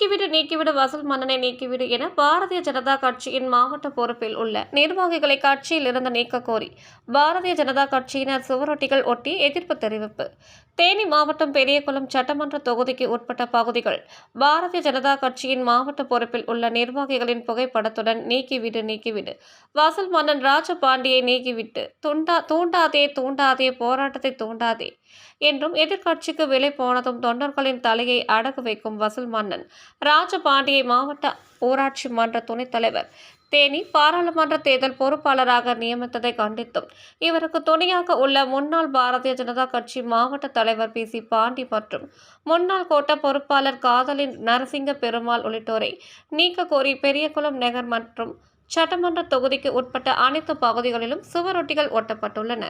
நீக்கிவிடு நீக்கிவிடு வசூல் மன்னனை நீக்கிவிடு என பாரதிய ஜனதா கட்சியின் மாவட்ட பொறுப்பில் உள்ள நிர்வாகிகளை கட்சியில் இருந்து நீக்க கோரி பாரதிய ஜனதா கட்சியினர் சுவரொட்டிகள் ஒட்டி எதிர்ப்பு தெரிவிப்பு. தேனி மாவட்டம் பெரியகுளம் சட்டமன்ற தொகுதிக்கு உட்பட்ட பகுதிகள் பாரதிய ஜனதா கட்சியின் மாவட்ட பொறுப்பில் உள்ள நிர்வாகிகளின் புகைப்படத்துடன் நீக்கிவிடு நீக்கிவிடு. வசூல் மன்னன் ராஜபாண்டியை நீக்கிவிட்டு துண்டா தூண்டாதே தூண்டாதே போராட்டத்தை தூண்டாதே என்றும் எதிர்க்கட்சிக்கு விலை போனதும் தொண்டர்களின் தலையை அடகு வைக்கும் வசூல் மன்னன் ராஜபாண்டியை மாவட்ட ஊராட்சி மன்ற துணைத் தலைவர் தேனி பாராளுமன்ற தேர்தல் பொறுப்பாளராக நியமித்ததை கண்டித்தும் இவருக்கு துணையாக உள்ள முன்னாள் பாரதிய ஜனதா கட்சி மாவட்ட தலைவர் பி சி பாண்டி மற்றும் முன்னாள் கோட்ட பொறுப்பாளர் காதலின் நரசிங்க பெருமாள் உள்ளிட்டோரை நீக்க கோரி பெரியகுளம் நகர் மற்றும் சட்டமன்ற தொகுதிக்கு உட்பட்ட அனைத்து பகுதிகளிலும் சுவரொட்டிகள் ஒட்டப்பட்டுள்ளன.